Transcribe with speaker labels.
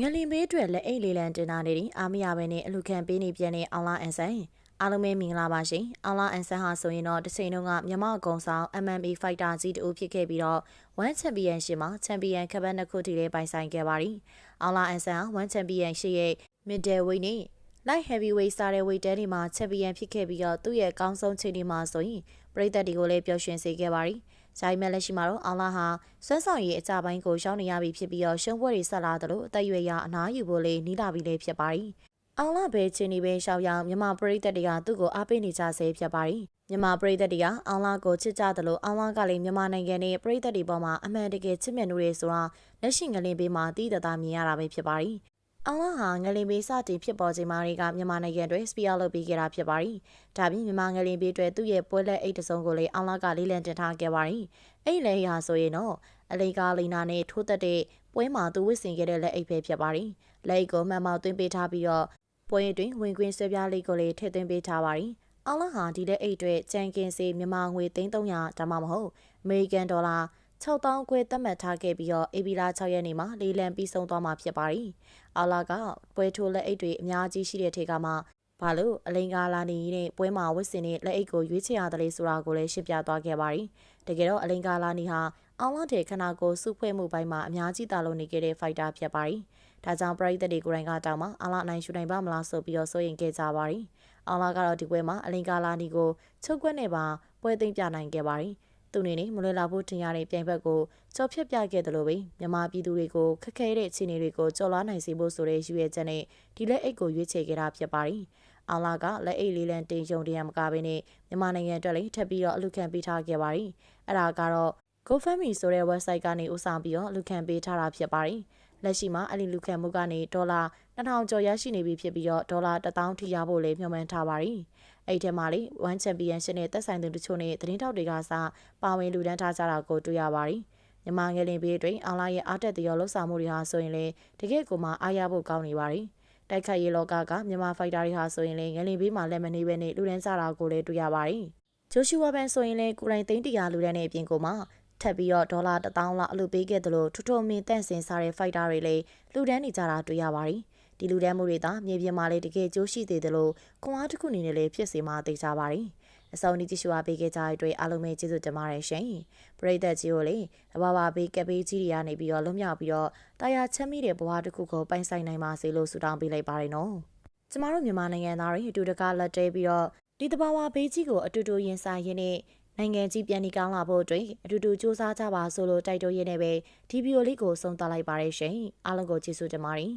Speaker 1: ငလင်ဘေးအတွက်လက်အိတ်လေးလံတင်တာနေတယ်အာမရပဲနဲ့အလူခံပေးနေပြန်တဲ့အောင်လာအန်ဆန်အားလုံးပဲမင်္ဂလာပါရှင်အောင်လာအန်ဆန်ဟာဆိုရင်တော့တစ်ချိန်လုံးကမြမကုံဆောင် MMA fighter ကြီးတူဖြစ်ခဲ့ပြီးတော့ One Championship မှာ Champion ခပတ်နှစ်ခုထိလည်းပိုင်ဆိုင်ခဲ့ပါတယ်အောင်လာအန်ဆန်ဟာ One Championship ရဲ့ Middleweight နဲ့ Light Heavyweight စားတဲ့ weight တဲတွေမှာ Champion ဖြစ်ခဲ့ပြီးတော့သူ့ရဲ့ကောင်းဆုံးချိန်တွေမှာဆိုရင်ပြည်သက်တွေကိုလည်းပျော်ရွှင်စေခဲ့ပါတ ယ်။ဂျိုင်းမဲလက်ရှိမှာတော့အောင်လာဟာဆွမ်းဆောင်ရည်အကြပိုင်းကိုရှောင်းနေရပြီဖြစ်ပြီးတော့ရှုံးပွဲတွေဆက်လာတယ်လို့အသက်အရွယ်ရအနားယူဖို့လေးနီးလာပြီလေးဖြစ်ပါတယ်။အောင်လာပဲချင်းဒီပဲရှောက်ရောက်မြန်မာပြည်သက်တွေကသူ့ကိုအားပေးနေကြဆဲဖြစ်ပါတယ်။မြန်မာပြည်သက်တွေကအောင်လာကိုချစ်ကြတယ်လို့အောင်လာကလည်းမြန်မာနိုင်ငံနဲ့ပြည်သက်တွေပေါ်မှာအမှန်တကယ်ချစ်မြတ်နိုးရဲဆိုတာလက်ရှိငလင်ပေးမှာတည်တသာမြင်ရတာပဲဖြစ်ပါတယ်။ အောင်လာဟာငလင်ဘေးစတင်ဖြစ်ပေါ်ချိန်မှာတွေကမြန်မာနိုင်ငံတွင်စပီယာလုပ်ပေးခဲ့တာဖြစ်ပါတယ်။ဒါပြင်မြန်မာငလင်ဘေးတွေသူ့ရဲ့ပွဲလက်အိတ်တစုံကိုလည်းအောင်လာကလေးလံတင်ထားခဲ့ပါတယ်။အဲ့လေဟာဆိုရင်တော့အလိကာလီနာနဲ့ထိုးသက်တဲ့ပွဲမှာသူဝစ်ဆင်ခဲ့တဲ့လက်အိတ်ပဲဖြစ်ပါတယ်။လက်အိတ်ကိုမှန်မောက်သွင်းပေးထားပြီးတော့ပွဲအတွင်းဝင်ခွင့်ဆွဲပြားလေးကိုလည်းထည့်သွင်းပေးထားပါတယ်။အောင်လာဟာဒီလက်အိတ်တွေကြံကင်စီမြန်မာငွေ3300ဒါမှမဟုတ်အမေရိကန်ဒေါ်လာ 6000ခွဲသတ်မှတ်ထားခဲ့ပြီးတော့အေဘီလာ6ရက်နေ့မှာလေးလံပြီးဆုံးသွားမှာဖြစ်ပါတယ်။အာလာကပွဲထိုးလက်အိတ်တွေအများကြီးရှိတဲ့ထေကမှဘာလို့အလိန်ကာလာနေနဲ့ပွဲမှာဝစ်စင်နဲ့လက်အိတ်ကိုရွေးချယ်ရတယ်လေဆိုတာကိုလည်းရှင်းပြသွားခဲ့ပါတယ်။တကယ်တော့အလိန်ကာလာနေဟာအောင်လာတဲ့ခနာကိုစုဖွဲ့မှုပိုင်းမှာအများကြီးတာလို့နေခဲ့တဲ့ဖိုက်တာဖြစ်ပါတယ်။ဒါကြောင့်ပရိသတ်တွေကိုယ်တိုင်ကတောင်းမှအာလာနိုင်ရှူနိုင်ပါမလားဆိုပြီးတော့စိုးရင်ခဲ့ကြပါတယ်။အောင်လာကတော့ဒီပွဲမှာအလိန်ကာလာနီကိုချုပ်ကွက်နဲ့ပါပွဲသိမ်းပြနိုင်ခဲ့ပါတယ်။ သူအနေနဲ့မလွယ်လာဖို့ထင်ရတဲ့ပြိုင်ဘက်ကိုကြော်ဖြတ်ပြခဲ့တယ်လို့ပဲမြန်မာပြည်သူတွေကိုခက်ခဲတဲ့အခြေအနေတွေကိုကြော်လွှားနိုင်စေဖို့ဆိုတဲ့ရည်ရွယ်ချက်နဲ့ဒီလက်အိတ်ကိုရွေးချယ်ခဲ့တာဖြစ်ပါတယ်။အောင်လာကလက်အိတ်လေးလံတင်ယုံတရားမကဘဲနဲ့မြန်မာနိုင်ငံအတွက်လည်းထပ်ပြီးတော့အလူခံပေးထားခဲ့ပါတယ်။အဲ့ဒါကတော့ GoFundMe ဆိုတဲ့ website ကနေဦးဆောင်ပြီးတော့လူခံပေးထားတာဖြစ်ပါတယ်။ လက်ရှိမှာအဲ့ဒီလူခံမှုကနေဒေါ်လာ2000ကျော်ရရှိနေပြီဖြစ်ပြီးတော့ဒေါ်လာ1000ထိရဖို့လည်းမျှော်မှန်းထားပါတယ်။အဲ့ထဲမှာလေ One Championship နဲ့သက်ဆိုင်သူတချို့နဲ့သတင်းထောက်တွေကစပါဝင်လူဒန်းထားကြတာကိုတွေ့ရပါတယ်။မြန်မာငယ်လင်ဘေးတွင်အောင်လာရဲ့အားတက်တရောလှုပ်ဆောင်မှုတွေဟာဆိုရင်လေတကယ့်ကိုမှအားရဖို့ကောင်းနေပါတယ်။တိုက်ခိုက်ရေးလောကကမြန်မာဖိုက်တာတွေဟာဆိုရင်လေငယ်လင်ဘေးမှာလက်မနေဘဲနဲ့လူဒန်းကြတာကိုလည်းတွေ့ရပါတယ်။ဂျိုရှူဝါဘန်ဆိုရင်လေကိုရိုင်းသိန်းတရာလူဒန်းနဲ့အပြင်ကိုမှ ထပ်ပြီးတော့ဒေါ်လာ1000လောက်အလုပ်ပေးခဲ့တယ်လို့ထူထော်မင်းတန့်စင်စားတဲ့ဖိုက်တာတွေလည်းလူဒန်းနေကြတာတွေ့ရပါတယ်။ဒီလူဒန်းမှုတွေသာမြေပြင်မှာလည်းတကယ်ကျိုးရှိသေးတယ်လို့ခွန်အားတစ်ခုအနေနဲ့လည်းဖြစ်စေမှာသိကြပါတယ်။အစောင်းဒီကြည့်ရှုအားပေးခဲ့ကြတဲ့အတွက်အားလုံးပဲကျေးဇူးတင်ပါတယ်ရှင်။ပရိသတ်ကြီးကိုလည်းအဘဘာဘေးကပေးကြီးတွေကနေပြီးတော့လွတ်မြောက်ပြီးတော့တရားချမ်းမိတဲ့ဘဝတစ်ခုကိုပိုင်ဆိုင်နိုင်ပါစေလို့ဆုတောင်းပေးလိုက်ပါတယ်နော်။ကျမတို့မြန်မာနိုင်ငံသားတွေအတူတကားလက်တဲပြီးတော့ဒီတဘာဝဘေးကြီးကိုအတူတူရင်ဆိုင်ရင်းနဲ့ နိုင်ငံကြီးပြန်ဒီကောင်းလာဖို့အတွက်အတူတူစူးစမ်းကြပါဆိုလို့တိုက်တွန်းရင်းနဲ့ပဲဒီဗီဒီယိုလေးကိုဆုံးသတ်လိုက်ပါရရှင်အားလုံးကိုကျေးဇူးတင်ပါတယ်